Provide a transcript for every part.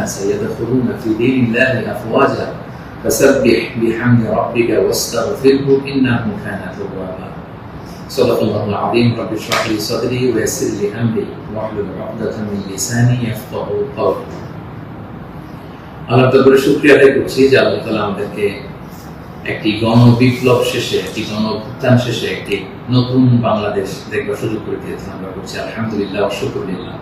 الناس يدخلون في دين الله أفواجا فسبح بحمد ربك واستغفره إنه كان توابا صدق الله العظيم رب اشرح لي صدري ويسر لي أمري واحلل عقدة من لساني يفقه قولي আল্লাহ তাআলার শুকরিয়া আদায় করছি যে আল্লাহ তাআলা আমাদেরকে একটি গণ বিপ্লব শেষে একটি গণ অভ্যুত্থান শেষে একটি নতুন বাংলাদেশ দেখবার সুযোগ করে দিয়েছেন আমরা করছি আলহামদুলিল্লাহ শুক্রিল্লাহ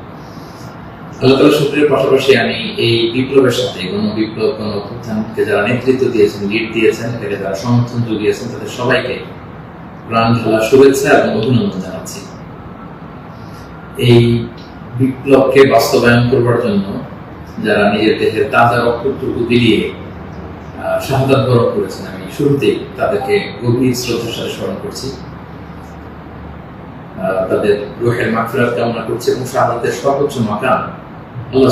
আল্লাহ শুক্রের পাশাপাশি আমি এই বিপ্লবের সাথে গণ বিপ্লব গণ অভ্যুত্থানকে যারা নেতৃত্ব দিয়েছেন লিড দিয়েছেন, এটাকে যারা সমর্থন জুগিয়েছেন, তাদের সবাইকে প্রাণ ঢালা শুভেচ্ছা এবং অভিনন্দন জানাচ্ছি। এই বিপ্লবকে বাস্তবায়ন করবার জন্য যারা নিজের দেহের তাজা রক্তটুকু বিলিয়ে শাহাদাত বরণ করেছেন, আমি শুরুতেই তাদেরকে গভীর শ্রদ্ধার সাথে স্মরণ করছি। তাদের রুহের মাগফিরাত কামনা করছি এবং শাহাদাতের সর্বোচ্চ মাকাম আল্লাহ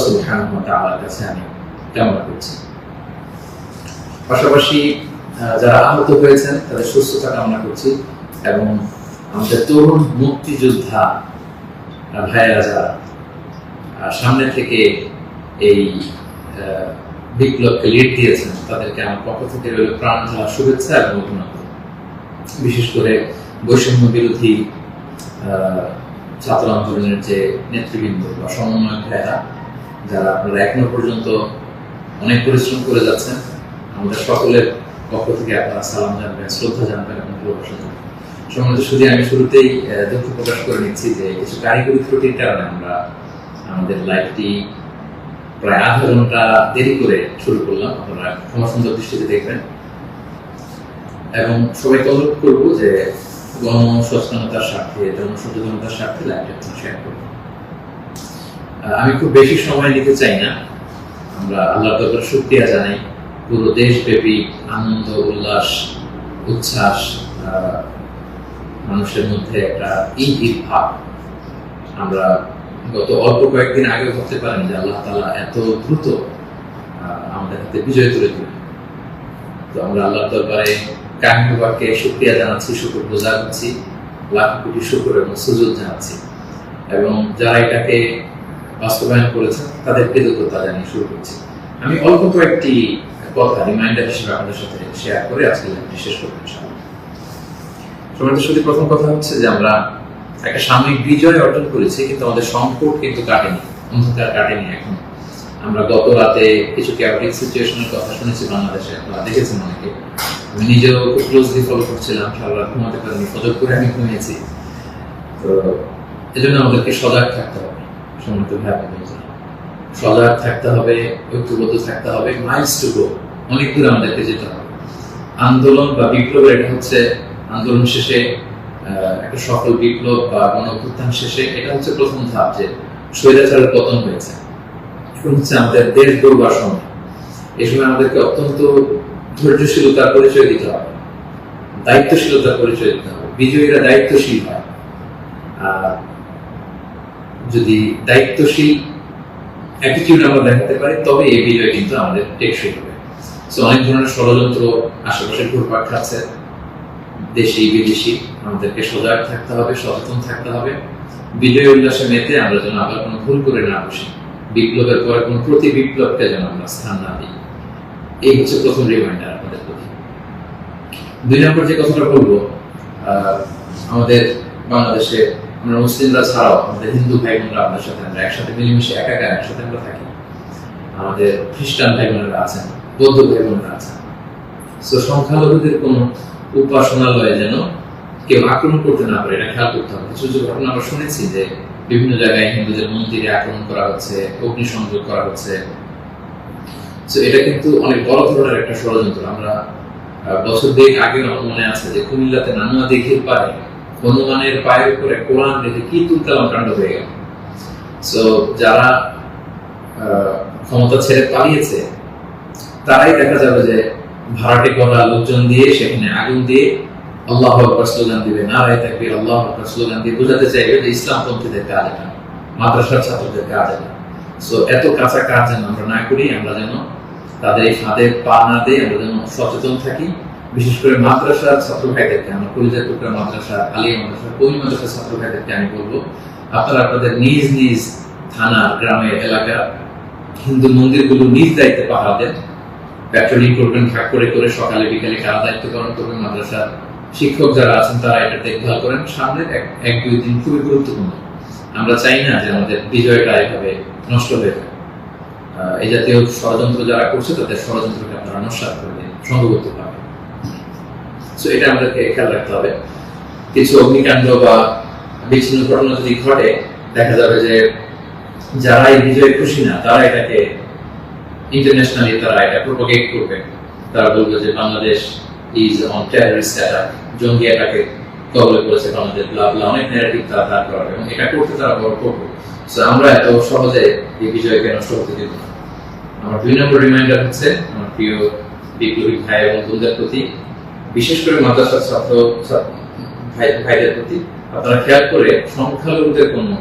ওয়া তাআলার কাছে আমি কামনা করছি। পাশাপাশি যারা আহত হয়েছেন, তাদের সুস্থতা কামনা করছি এবং আমাদের তরুণ মুক্তিযোদ্ধা ভাইয়েরা যারা সামনে থেকে এই বিপ্লবকে লিড দিয়েছেন, তাদেরকে আমার পক্ষ থেকে প্রাণ ঢালা শুভেচ্ছা এবং অভিনন্দন। বিশেষ করে বৈষম্য বিরোধী ছাত্র আন্দোলনের যে নেতৃবৃন্দ বা সমন্বয় ভাইয়েরা যারা আপনারা এখনও পর্যন্ত অনেক পরিশ্রম করে যাচ্ছেন আমরা সকলের পক্ষ থেকে আপনারা সালাম জানবেন, শ্রদ্ধা জানবেন এবং ভালোবাসা জানবেন। শুধু আমি শুরুতেই দুঃখ প্রকাশ করে নিচ্ছি যে কিছু কারিগরি ত্রুটির কারণে আমরা আমাদের লাইফটি প্রায় আধা ঘণ্টা দেরি করে শুরু করলাম। আপনারা ক্ষমা সুন্দর দৃষ্টিতে দেখবেন। এবং সবাইকে অনুরোধ করব যে গণ সচেতনতার স্বার্থে, জনসচেতনতার স্বার্থে লাইভটা শেয়ার করব আমি খুব বেশি সময় নিতে চাই না। আমরা আল্লাহ তাআলার শুকরিয়া জানাই। পুরো দেশব্যাপী আনন্দ, উল্লাস, উচ্ছ্বাস মানুষের মধ্যে একটা ঈদ ঈদ ভাব আমরা গত অল্প কয়েকদিন আগে ভাবতে পারেন যে আল্লাহ তালা এত দ্রুত আমাদের হাতে বিজয় তুলে দিলেন। তো আমরা আল্লাহ দরবারে কাহিনীবাকে শুক্রিয়া জানাচ্ছি, শুকুর বোঝা করছি লাখ কোটি শুকুর এবং সুযোগ জানাচ্ছি। এবং যারা এটাকে বাস্তবায়ন করেছেন তাদের কৃতজ্ঞতা জানিয়ে শুরু করছি। আমি অল্প কয়েকটি কথা রিমাইন্ডার হিসেবে আপনাদের সাথে শেয়ার করে আজকে শেষ করব সমাজের সাথে প্রথম কথা হচ্ছে যে আমরা একটা সাময়িক বিজয় অর্জন করেছি, কিন্তু আমাদের সংকট কিন্তু কাটেনি, অন্ধকার কাটেনি এখন। আমরা গত রাতে কিছু ক্যাপিটিক সিচুয়েশনের কথা শুনেছি বাংলাদেশে, আপনারা দেখেছেন অনেকে। আমি নিজেও খুব ক্লোজলি ফলো করছিলাম, সারা রাত ঘুমাতে পারিনি করে আমি ঘুমিয়েছি। তো এজন্য আমাদেরকে সজাগ থাকতে হবে। হবে আন্দোলন বা বিপ্লবের এটা হচ্ছে আন্দোলন শেষে একটা সফল বিপ্লব বা গণ শেষে, এটা হচ্ছে প্রথম ধাপ যে স্বৈরাচারের পতন হয়েছে। হচ্ছে আমাদের দেশ গড়বার সময়। এই সময় আমাদেরকে অত্যন্ত ধৈর্যশীলতার পরিচয় দিতে হবে। দায়িত্বশীলতার পরিচয় দিতে হবে। বিজয়ীরা দায়িত্বশীল হয়। আর যদি দায়িত্বশীল অ্যাটিটিউড আমরা দেখাতে পারি, তবে এই বিজয় কিন্তু আমাদের টেকসই হবে। সো অনেক ধরনের ষড়যন্ত্র আশেপাশে ঘুরপাক খাচ্ছে। দেশি, বিদেশি, আমাদেরকে সজাগ থাকতে হবে, সচেতন থাকতে হবে। বিজয় উল্লাসে মেতে আমরা যেন আবার কোনো ভুল করে না বসি। বিপ্লবের পরে কোনো প্রতি বিপ্লবকে যেন আমরা স্থান না দিই। এই হচ্ছে প্রথম রিমাইন্ডার আমাদের প্রতি। দুই নম্বর যে কথাটা বলব আমাদের বাংলাদেশে আমরা মুসলিমরা ছাড়াও আমাদের হিন্দু ভাই বোনরা আমাদের সাথে আমরা একসাথে মিলেমিশে একাকার একসাথে আমরা থাকি। আমাদের খ্রিস্টান ভাই বোনেরা আছেন, বৌদ্ধ ভাই বোনেরা আছেন। তো সংখ্যালঘুদের কোনো উপাসনালয়ে যেন কেউ আক্রমণ করতে না পারে, এটা খেয়াল করতে হবে। কিছু কিছু ঘটনা আমরা শুনেছি যে বিভিন্ন জায়গায় হিন্দুদের মন্দিরে আক্রমণ করা হচ্ছে, অগ্নিসংযোগ করা হচ্ছে। তো এটা কিন্তু অনেক বড় ধরনের একটা ষড়যন্ত্র। আমরা বছর দেড় আগে আমার মনে আছে যে কুমিল্লাতে নানুয়া দিঘির পারে হনুমানের পায়ের উপরে কোরআন রেখে কি তুলকালাম কাণ্ড হয়ে গেল? সো যারা ক্ষমতা ছেড়ে পালিয়েছে, তারাই দেখা যাবে যে ভাড়াটে করা লোকজন দিয়ে সেখানে আগুন দিয়ে আল্লাহ আকবর স্লোগান দিবে। নারায় থাকবে আল্লাহ আকবর স্লোগান দিয়ে বোঝাতে চাইবে যে ইসলাম পন্থীদের কাজ এটা, মাদ্রাসার ছাত্রদের কাজ এটা। সো এত কাঁচা কাজ যেন আমরা না করি, আমরা যেন তাদের এই ফাঁদে পা না দিয়ে আমরা যেন সচেতন থাকি। বিশেষ করে মাদ্রাসার ছাত্র ভাইদেরকে আমরা পরিচয় টুকরা মাদ্রাসা, আলিয়া মাদ্রাসা কোন মাদ্রাসার ছাত্র ভাইদেরকে আমি বলব, আপনারা আপনাদের নিজ নিজ থানা, গ্রামের এলাকা, হিন্দু মন্দিরগুলো নিজ দায়িত্বে পাহারা দেন। প্যাট্রোলিং করবেন ভাগ করে করে সকালে, বিকালে কারা দায়িত্ব পালন করবেন শিক্ষক যারা আছেন, তারা এটা দেখভাল করেন। সামনে এক- দুই দিন খুবই গুরুত্বপূর্ণ। আমরা চাই না যে আমাদের বিজয়টা এভাবে নষ্ট হয়ে যায়। এই জাতীয় ষড়যন্ত্র যারা করছে, তাদের ষড়যন্ত্রকে আপনারা নস্বাত করবেন সো এটা আমাদেরকে খেয়াল রাখতে হবে। কিছু অগ্নিকাণ্ড বা বিচ্ছিন্ন ঘটনা যদি ঘটে, দেখা যাবে যে যারা এই বিজয়ে খুশি না, তারা এটাকে ইন্টারন্যাশনালি তারা এটা প্রোপাগেট করবে। তারা বলবে যে Bangladesh is on terrorist attack জঙ্গি অ্যাটাকে কবলে করেছে বাংলাদেশ ব্লা ব্লা অনেক ন্যারেটিভ তারা দাঁড় করাবে এবং এটা করতে তারা বড় করবে। সো আমরা এত সহজে এই বিজয়কে নষ্ট হতে দেব আমার দুই নম্বর রিমাইন্ডার হচ্ছে, আমার প্রিয় বিপ্লবী ভাই এবং বোনদের প্রতি বিশেষ করে মাদ্রাসার ছাত্র ভাইদের প্রতি আপনারা খেয়াল করে সংখ্যালঘুদের কোনো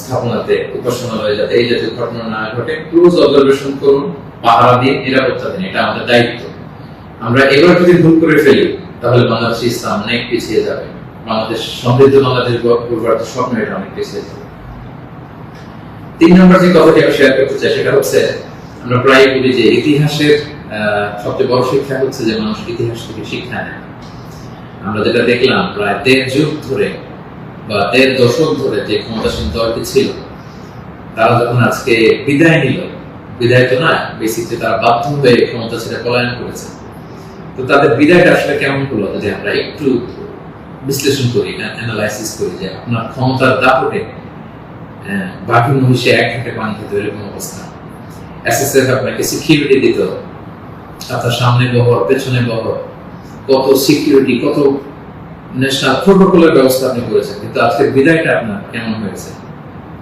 স্থাপনাতে উপাসনালয়ে যাতে এই জাতীয় ঘটনা না ঘটে। ক্লোজ অবজারভেশন করুন, পাহারা দিয়ে নিরাপত্তা দিন, এটা আমাদের দায়িত্ব। আমরা এবার যদি ভুল করে ফেলি, তাহলে বাংলাদেশ ইসলাম অনেক পিছিয়ে যাবে। বাংলাদেশ, সমৃদ্ধ বাংলাদেশ গড়বার স্বপ্ন, এটা অনেক পিছিয়ে যাবে। তিন নম্বর যে কথাটি আমি শেয়ার করতে চাই, সেটা হচ্ছে, আমরা প্রায় বলি যে ইতিহাসের সবচেয়ে বড় শিক্ষা হচ্ছে যে মানুষ ইতিহাস থেকে শিক্ষা নেয়। আমরা যেটা দেখলাম, প্রায় দেড় যুগ ধরে বা দেড় দশক ধরে যে ক্ষমতাসীন দলটি ছিল, তারা যখন আজকে বিদায় নিল, বিদায় তো না বেসিকলি তারা বাধ্য হয়ে ক্ষমতা ছেড়ে পলায়ন করেছে। তো তাদের বিদায়টা আসলে কেমন হলো, যদি আমরা একটু বিশ্লেষণ করি না অ্যানালাইসিস করি যে আপনার ক্ষমতার দাপটে বাকি মহিষে এক ঘাটে পানি খেতে, এরকম অবস্থা। এসএসএফ আপনাকে সিকিউরিটি দিত আপনার সামনে বহর, পেছনে বহর, কত সিকিউরিটি কত ন্যাশনাল প্রোটোকলের ব্যবস্থা আপনি করেছেন। কিন্তু আজকের বিদায়টা আপনার কেমন হয়েছে?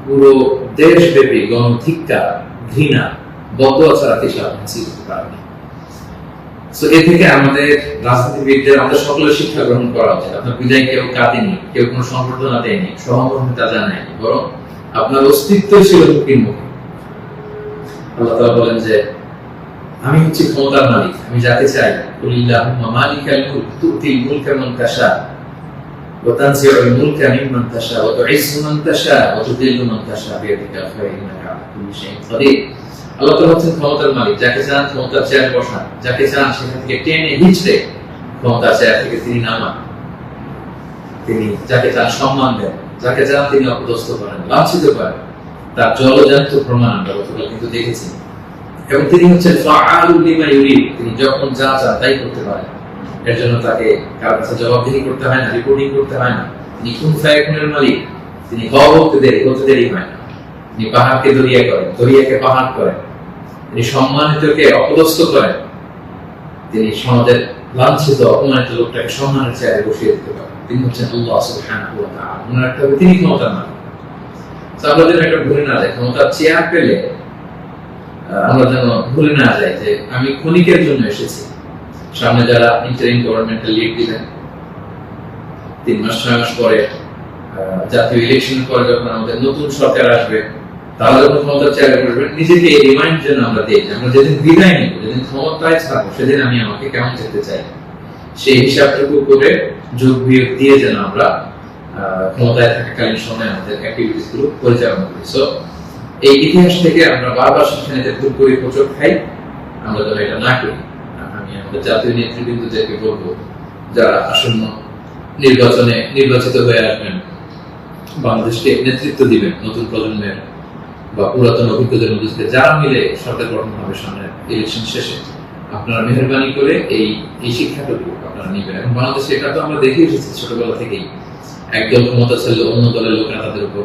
পুরো দেশব্যাপী গণধিক্কার, ঘৃণা, বদয়া ছাড়া আপনি পারেন সো এ থেকে আমাদের রাজনীতিবিদদের, আমাদের সকলের শিক্ষা গ্রহণ করা উচিত। আপনার বিদায় কেউ কাঁদেনি, কেউ কোনো দেয়নি জানায়নি। বরং আপনার অস্তিত্ব ছিল হুকির মুখে। আল্লাহ বলেন যে আমি হচ্ছে ক্ষমতার মালিক, আমি যাকে চাই কুলিল্লাহুম্মা মালিকাল মুলক মান তাশা, ওয়া তাশা, ওয়া মান তাশা, ওয়া মান তাশা শাইইন কাদির। আল্লাহ হচ্ছেন ক্ষমতার মালিক, যাকে চান ক্ষমতার চেয়ার বসান, যাকে চান সেখান থেকে টেনে ক্ষমতার চেয়ার থেকে তিনি নামান। তিনি যাকে চান সম্মান দেন, যাকে চান তিনি অপদস্থ করেন, লাঞ্ছিত করেন। তার জলজান্ত প্রমাণ আমরা গতকাল কিন্তু দেখেছি। এবং তিনি হচ্ছেন তিনি যখন যা চান তাই করতে পারেন। এর জন্য তাকে কারোর কাছে জবাবদিহি করতে হয় না রিপোর্টিং করতে হয় না। তিনি কোন মালিক? তিনি দেরি হতে দেরি হয় না। তিনি পাহাড়কে দরিয়া করেন, দরিয়াকে পাহাড় করেন। তিনি সম্মানিতকে অপদস্থ করেন। তিনি সমাজের লাঞ্ছিত, অপমানিত লোকটাকে সম্মানের চেয়ারে বসিয়ে দিতে পারেন। তিনি হচ্ছেন আল্লাহ সুবহানাহু ওয়া তাআলা। ওনার একটা তিনি একটা ভুলে না যাই, ক্ষমতার চেয়ার পেলে আমরা যেন ভুলে না যাই যে আমি ক্ষণিকের জন্য এসেছি। সামনে যারা গভর্নমেন্টের লিড তিন মাস, ছয় মাস পরে জাতীয় পরে যখন আমাদের নতুন সরকার আসবে তারা যখন নিজেকে এই রিমাইন্ড যেন আমরা আমরা যেদিন বিদায় নিব, যেদিন ক্ষমতায় সেদিন আমি আমাকে কেমন যেতে চাই। সেই হিসাবটুকু করে যোগ বিয়োগ দিয়ে যেন আমরা ক্ষমতায় থাকাকালীন সময় আমাদের অ্যাক্টিভিটিসগুলো পরিচালনা করি। সো এই ইতিহাস থেকে আমরা বারবার শিক্ষা নিতে ভুল করি, প্রচুর খাই, আমরা যেন এটা না করি। আমি আমাদের জাতীয় নেতৃবৃন্দদেরকে বলব, যারা আসন্ন নির্বাচনে নির্বাচিত হয়ে আসবেন, বাংলাদেশকে নেতৃত্ব দিবেন নতুন প্রজন্মের বা পুরাতন অভিজ্ঞদের মধ্যে যারা মিলে সরকার গঠন হবে সামনে ইলেকশন শেষে, আপনারা মেহরবানি করে এই এই শিক্ষাটুকু আপনারা নিবেন। এবং বাংলাদেশে এটা তো আমরা দেখে এসেছি ছোটবেলা থেকেই। একদল ক্ষমতা ছিল অন্য দলের লোকেরা তাদের উপর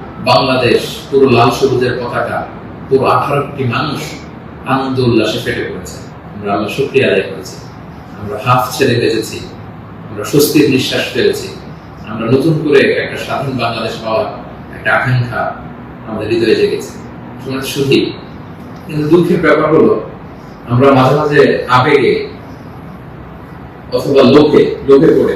বাংলাদেশ পুরো লাল সবুজের পতাকা, পুরো আঠারোটি মানুষ আনন্দ উল্লাসে ফেটে পড়েছে। আমরা আল্লাহ শুক্রিয়া আদায় করেছি। আমরা হাফ ছেড়ে বেঁচেছি। আমরা স্বস্তির নিঃশ্বাস ফেলেছি। আমরা নতুন করে একটা স্বাধীন বাংলাদেশ পাওয়ার একটা আকাঙ্ক্ষা আমাদের হৃদয়ে জেগেছে। তোমার শুধু কিন্তু দুঃখের ব্যাপার হলো, আমরা মাঝে মাঝে আবেগে অথবা লোকে লোকে পড়ে।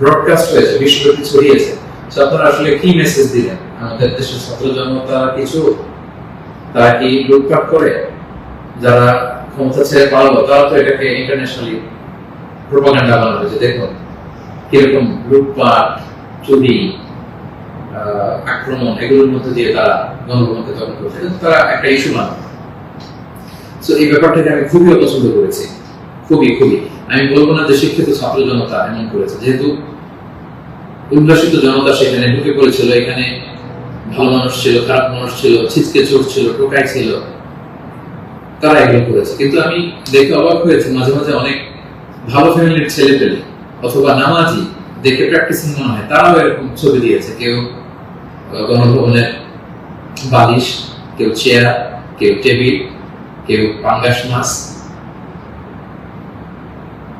ব্রডকাস্ট হয়েছে বিশ্বব্যাপী ছড়িয়েছে। তো আপনারা আসলে কি মেসেজ দিলেন? আমাদের দেশের ছাত্র জনতা কিছু? তারা কি লুটপাট করে? যারা ক্ষমতা ছেড়ে পালালো, তারা তো এটাকে ইন্টারন্যাশনালি প্রোপাগান্ডা বানানো হয়েছে দেখুন, কীরকম লুটপাট, চুরি আক্রমণ, এগুলোর মধ্যে দিয়ে তারা গণভবনকে দখল করছে। কিন্তু তারা একটা ইস্যু মানে তো এই ব্যাপারটাকে আমি খুবই অপছন্দ করেছি। খুবই খুবই। আমি বলব না যে শিক্ষিত ছাত্র জনতা এমন করেছে। যেহেতু উল্লাসিত জনতা সেখানে ঢুকে পড়েছিল, এখানে ভালো মানুষ ছিল, খারাপ মানুষ ছিল, ছিচকে চোর ছিল, টোকাই ছিল, তারা এগুলো করেছে। কিন্তু আমি দেখে অবাক হয়েছি, মাঝে মাঝে অনেক ভালো ফ্যামিলির ছেলে পেলে অথবা নামাজি দেখে প্র্যাকটিসিং মনে হয়, তারাও এরকম ছবি দিয়েছে। কেউ গণভবনের বালিশ, কেউ চেয়ার, কেউ টেবিল, কেউ পাঙ্গাস মাছ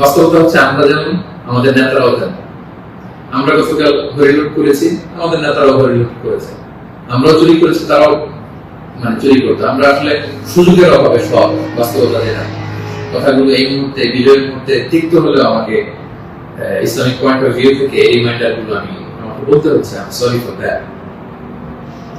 বাস্তবতা হচ্ছে আমরা যেমন, আমাদের নেতারাও তেমন। আমরা গতকাল হরিলুট করেছি, আমাদের নেতারাও হরিলুট করেছে। আমরাও চুরি করেছি, তারাও মানে চুরি করতো। আমরা আসলে সুযোগের অভাবে সব বাস্তবতা যেটা কথাগুলো এই মুহূর্তে, বিজয়ের মুহূর্তে তিক্ত হলেও আমাকে ইসলামিক পয়েন্ট অফ ভিউ থেকে এই রিমাইন্ডারগুলো আমি, আমাকে বলতে হচ্ছে আমি সরি ফর দ্যাট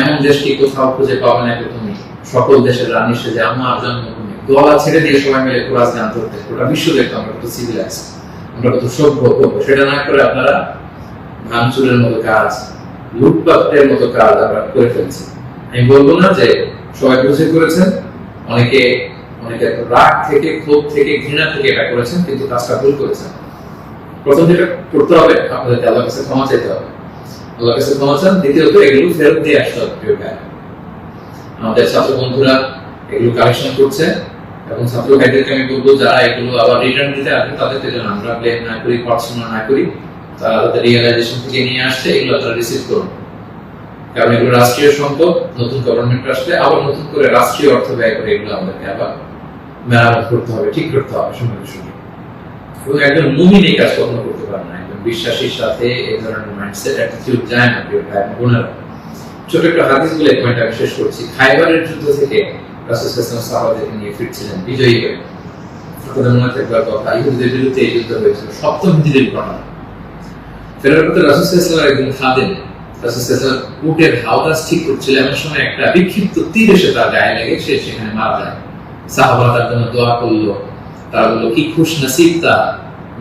এমন দেশকে কোথাও খুঁজে পাবে না তুমি সকল দেশের রানী সেজে আমার জন্মভূমি। গলা ছেড়ে দিয়ে সবাই মিলে কোরআন গান করতে, গোটা বিশ্ব দেখতো আমরা কত সিভিলাইজ আমরা কত সভ্য করব, সেটা না করে আপনারা ভাঙচুরের মতো কাজ, লুটপাটের মতো কাজ আমরা করে ফেলছি। আমি বলব না যে সবাই বুঝে করেছেন, অনেকে অনেকে রাগ থেকে, ক্ষোভ থেকে, ঘৃণা থেকে এটা করেছেন, কিন্তু কাজটা ভুল করেছেন। প্রথম যেটা করতে হবে, আপনাদের আল্লাহর কাছে ক্ষমা চাইতে হবে। কাছে ক্ষমা চান। দ্বিতীয়ত, এগুলো ফেরত দিয়ে আসতে হবে প্রিয় ভাই আমাদের ছাত্র বন্ধুরা এগুলো কালেকশন করছে এবং ছাত্র ভাইদেরকে আমি বলব, যারা এগুলো আবার রিটার্ন দিতে আসবে তাদেরকে যেন আমরা না করি না করি, তারা তাদের রিয়েলাইজেশন থেকে নিয়ে আসছে, এগুলো তারা রিসিভ করুন কারণ এগুলো রাষ্ট্রীয় সম্পদ, নতুন গভর্নমেন্ট আসলে আবার নতুন করে রাষ্ট্রীয় অর্থ ব্যয় করে এগুলো আমাদেরকে আবার মেরামত করতে হবে, ঠিক করতে হবে সময় সঙ্গে। এবং একজন মুমিন এই কাজ কখনো করতে পারে না বিশ্বাসীর সাথে এই ধরনের মাইন্ডসেট অ্যাটিটিউড যায় না, প্রিয় ভাই, বোনেরা। ছোট একটা হাদিস বলে পয়েন্ট আমি শেষ করছি। খাইবারের যুদ্ধ থেকে রাসূল সাল্লাল্লাহু সাহাবাদেরকে নিয়ে ফিরছিলেন, বিজয়ী হয়ে। আপনাদের মনে থাকবার কথা, ইহুদিদের বিরুদ্ধে এই যুদ্ধ হয়েছিল সপ্তম হিজরির ঘটনা। ফেরার পথে রাসূল সাল্লাল্লাহু একদিন খাদেন রাসূল সাল্লাল্লাহু উটের হাওদাস ঠিক করছিল। এমন সময় একটা বিক্ষিপ্ত তীর এসে তার গায়ে লেগে, সে সেখানে মারা যায়। সাহাবারা তার জন্য দোয়া করল। তারা বলল, কি খুশ নসিব তা।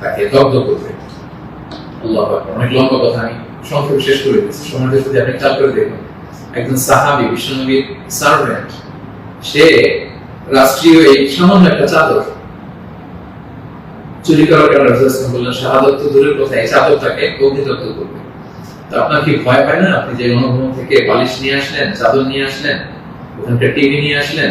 তাকে দগ্ধ করবে। আল্লাহ অনেক লম্বা কথা আমি সংক্ষেপে শেষ করে দিচ্ছি। সময়টা যদি আপনি খেয়াল করে দেখুন, একজন সাহাবি, বিশ্বনবীর সার্ভেন্ট সে রাষ্ট্রীয় এই সামান্য একটা চাদর চুরি করার কারণে রাসূলুল্লাহ বললেন শাহাদত তো দূরের কথা, এই চাদর তাকে অগ্নিদগ্ধ করবে। তো আপনার কি ভয় পায় না? আপনি যে অনুভব থেকে বালিশ নিয়ে আসলেন, চাদর নিয়ে আসলেন, ওখানকার টিভি নিয়ে আসলেন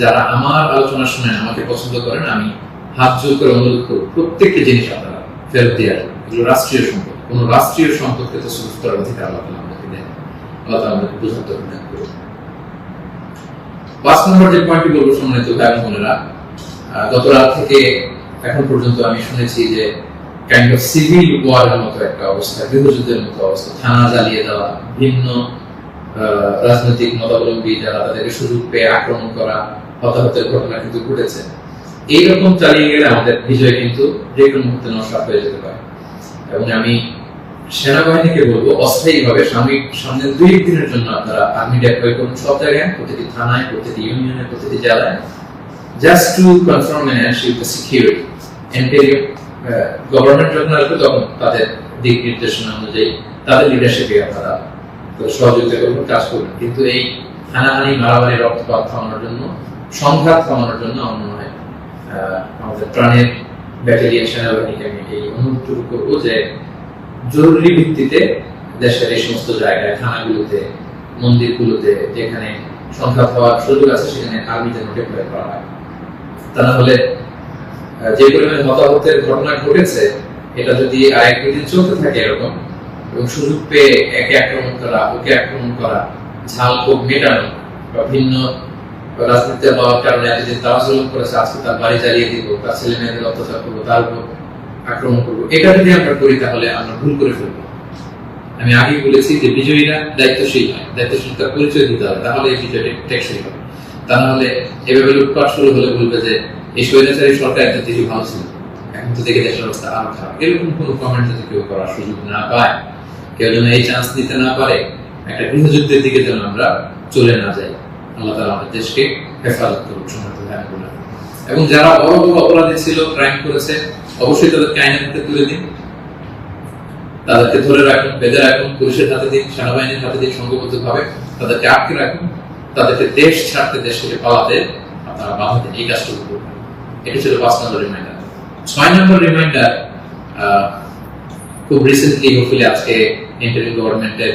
যারা আমার আলোচনা শুনেন আমাকে পছন্দ করেন, আমি হাত জোর করে অনুরোধ করব, প্রত্যেকটি জিনিস আপনারা ফেরত দিয়ে আসবেন। এগুলো রাষ্ট্রীয় সম্পদ। কোন রাষ্ট্রীয় সম্পদকে তো করার অধিকার আল্লাহ আমাদেরকে দেন আল্লাহ বোঝার করুন। পাঁচ নম্বর যে পয়েন্টটি বলব সম্মানিত ভাই বোনেরা গত রাত থেকে এখন পর্যন্ত আমি শুনেছি যে কাইন্ড অফ সিভিল ওয়ারের মতো একটা অবস্থা, গৃহযুদ্ধের মতো অবস্থা, থানা জ্বালিয়ে দেওয়া, ভিন্ন রাজনৈতিক মতাবলম্বী যারা তাদেরকে সুযোগ পেয়ে আক্রমণ করা হতাহতের ঘটনা কিন্তু ঘটেছে। এইরকম চালিয়ে গেলে আমাদের বিজয় কিন্তু যে কোনো মুহূর্তে নষ্ট হয়ে যেতে পারে। এবং আমি সেনাবাহিনীকে বলব, অস্থায়ীভাবে সাময়িক সামনে দুই দিনের জন্য আপনারা আর্মি ডেপ্লয় করুন সব জায়গায়, প্রতিটি থানায়, প্রতিটি ইউনিয়নে, প্রতিটি জেলায়। Just to confirm the security interior government যখন আসবে তখন তাদের দিক নির্দেশনা অনুযায়ী তাদের লিডারশিপে আপনারা সহযোগিতা করবেন কাজ করবেন কিন্তু এই হানাহানি, মারামারি, রক্তপাত থামানোর জন্য সংঘাত থামানোর জন্য আমার মনে হয় আমাদের প্রাণের ব্যাটালিয়ন সেনাবাহিনীকে আমি এই অনুরোধটুকু করব যে জরুরি ভিত্তিতে দেশের এই সমস্ত জায়গায়, থানাগুলোতে, মন্দিরগুলোতে যেখানে সংঘাত হওয়ার সুযোগ আছে, সেখানে আর্মি যেন করা হয়। তা না হলে যে পরিমাণে হতাহতের ঘটনা ঘটেছে, এটা যদি আর এক দুদিন চলতে থাকে এরকম, এবং সুযোগ পেয়ে একে আক্রমণ করা, ওকে আক্রমণ করা, ঝাল ক্ষোভ মেটানো বা ভিন্ন রাজনীতিতে হওয়ার কারণে এতদিন করেছে, আজকে তার বাড়ি জ্বালিয়ে দিব, তার ছেলে মেয়েদের অত্যাচার করব, তার উপর আক্রমণ করব। এটা যদি আমরা করি তাহলে আমরা ভুল করে ফেলব। আমি আগেই বলেছি যে বিজয়ীরা দায়িত্বশীল হয় দায়িত্বশীলতার পরিচয় দিতে হবে, তাহলে এই বিজয়টা টেকসই হবে। তা না হলে এভাবে লুটপাট শুরু হলে বলবে যে এই স্বৈরাচারী সরকার একটা দেশে ভালো ছিল, এখন তো দেখে দেশের অবস্থা আরও খারাপ। এরকম কোনো কমেন্ট যদি কেউ করার সুযোগ না পায়, কেউ যেন এই চান্স নিতে না পারে, একটা গৃহযুদ্ধের দিকে যেন আমরা চলে না যাই। আল্লাহ তালা আমাদের দেশকে হেফাজত করুন এবং যারা বড় বড় অপরাধী ছিল ক্রাইম করেছে, অবশ্যই তাদেরকে আইনের হাতে তুলে দিন। তাদেরকে ধরে রাখুন, বেঁধে রাখুন, পুলিশের হাতে দিন, সেনাবাহিনীর হাতে দিন সংঘবদ্ধ তাদেরকে আটকে রাখুন। তাদেরকে দেশ ছাড়তে, দেশ থেকে পালাতে আপনারা বাধা দিন। এই কাজটুকু করবেন এটা ছিল পাঁচ নম্বর রিমাইন্ডার ছয় নম্বর রিমাইন্ডার খুব রিসেন্টলি হোপফুলি আজকে ইন্টারিম গভর্নমেন্টের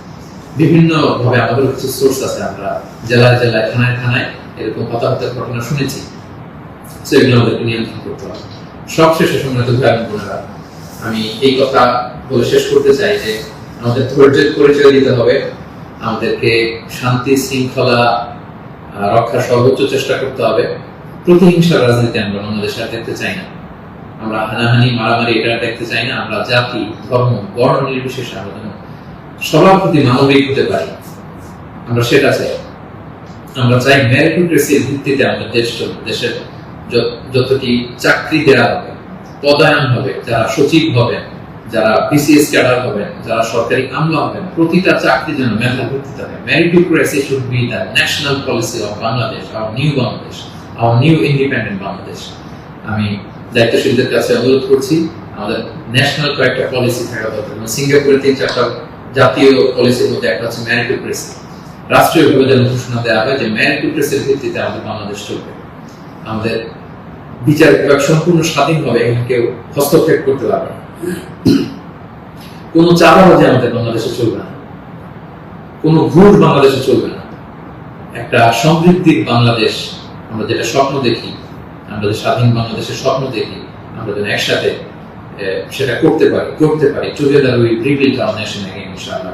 বিভিন্ন ভাবে আমাদের কিছু সোর্স আছে, আমরা জেলায় জেলায়, থানায় থানায় এরকম হতাহতের ঘটনা শুনেছি। তো এগুলো আমাদেরকে নিয়ন্ত্রণ করতে হবে। সবশেষে সম্মানিত ভাই এবং বোনেরা, আমি এই কথা বলে শেষ করতে চাই যে আমাদের ধৈর্যের পরিচয় দিতে হবে। আমাদেরকে শান্তি, শৃঙ্খলা রক্ষার সর্বোচ্চ চেষ্টা করতে হবে। প্রতিহিংসার রাজনীতি আমরা বাংলাদেশে আর দেখতে চাই না। আমরা হানাহানি, মারামারি এটা দেখতে চাই না। আমরা জাতি, ধর্ম, বর্ণ নির্বিশেষে আমরা প্রতি মানবিক হতে পারি। আমরা সেটা চাই। আমরা চাই মেরিটোক্রেসির ভিত্তিতে আমাদের দেশ দেশের যতটি চাকরি দেওয়া হবে, পদায়ন হবে, যারা সচিব হবেন, যারা বিসিএস ক্যাডার হবেন, যারা সরকারি আমলা হবেন, প্রতিটা চাকরি যেন মেধার ভিত্তিতে হবে meritocracy should be the national policy of Bangladesh our new Bangladesh our new independent Bangladesh আমি দায়িত্বশীলদের কাছে অনুরোধ করছি, আমাদের ন্যাশনাল কয়েকটা পলিসি থাকা দরকার। যেমন সিঙ্গাপুরের তিন চারটা জাতীয় পলিসির মধ্যে একটা হচ্ছে মেরিটোক্রেসি রাষ্ট্রীয়ভাবে যেন ঘোষণা দেওয়া হয় যে মেরিটোক্রেসির ভিত্তিতে আমাদের বাংলাদেশ চলবে। আমাদের বিচার বিভাগ সম্পূর্ণ স্বাধীনভাবে এখানে কেউ হস্তক্ষেপ করতে পারবে না। কোন চাঁদাবাজি আমাদের বাংলাদেশে চলবে না। কোন ঘুষ বাংলাদেশে চলবে না। একটা সমৃদ্ধির বাংলাদেশ আমরা যেটা স্বপ্ন দেখি, আমরা যে স্বাধীন বাংলাদেশের স্বপ্ন দেখি, আমরা যেন একসাথে সেটা করতে পারি করতে পারি। Together we rebuild our nation again ইনশাআল্লাহ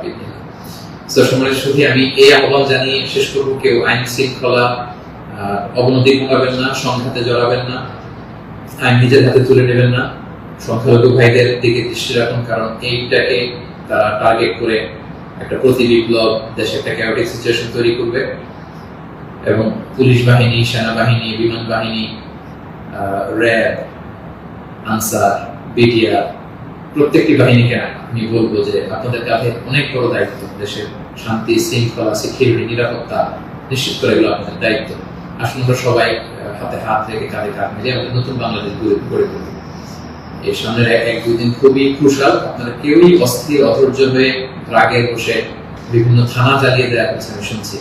তো সময় সাথে আমি এই আহ্বান জানিয়ে শেষ করব। কেউ আইন শৃঙ্খলা অবনতি ঘটাবেন না, সংঘাতে জড়াবেন না, আইন নিজের হাতে তুলে নেবেন না, সংখ্যালঘু ভাইদের দিকে দৃষ্টি রাখুন, কারণ এইটাকে তারা টার্গেট করে একটা প্রতি বিপ্লব, দেশে একটা ক্যাওটিক সিচুয়েশন তৈরি করবে। এবং পুলিশ বাহিনী, সেনাবাহিনী, বিমান বাহিনী র্যাব, আনসার বিডিআর প্রত্যেকটি বাহিনীকে আমি বলব যে আপনাদের কাঁধে অনেক বড় দায়িত্ব। দেশের শান্তি, শৃঙ্খলা সিকিউরিটি নিরাপত্তা নিশ্চিত করে এগুলো আপনাদের দায়িত্ব। সবাই হাতে হাত রেখে কাঁধে কাঁধ আমাদের নতুন বাংলাদেশ গড়ে এই সামনের এক দুই দিন খুবই ক্রুশাল আপনারা কেউই অস্থির, অধৈর্য হয়ে রাগে বসে বিভিন্ন থানা জ্বালিয়ে দেওয়া হচ্ছে আমি শুনছি।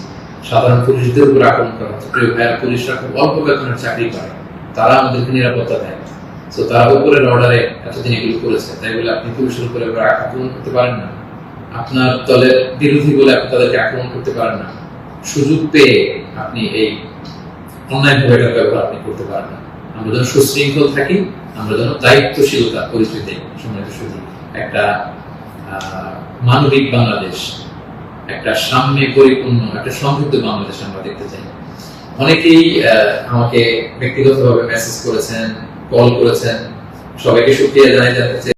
সাধারণ পুলিশদের উপর আক্রমণ করা হচ্ছে। প্রিয় পুলিশরা খুব অল্প বেতনের চাকরি করে। তারা আমাদেরকে নিরাপত্তা দেয়। তো তারা উপরের অর্ডারে এতদিন এগুলো করেছে। তাই বলে আপনি পুলিশের উপরে আক্রমণ করতে পারেন না। আপনার দলের বিরোধী বলে আপনি তাদেরকে আক্রমণ করতে পারেন না। সুযোগ পেয়ে আপনি এই অনলাইন ভাবে ব্যবহার আপনি করতে পারেন না। আমরা যেন সুশৃঙ্খল থাকি, আমরা যেন দায়িত্বশীলতা পরিচয় দিই সম্মানিত শুধু একটা মানবিক বাংলাদেশ, একটা সাম্যে পরিপূর্ণ, একটা সমৃদ্ধ বাংলাদেশ আমরা দেখতে চাই। অনেকেই আমাকে ব্যক্তিগতভাবে মেসেজ করেছেন কল করেছেন। সবাইকে সুক্রিয়া জানাই চাই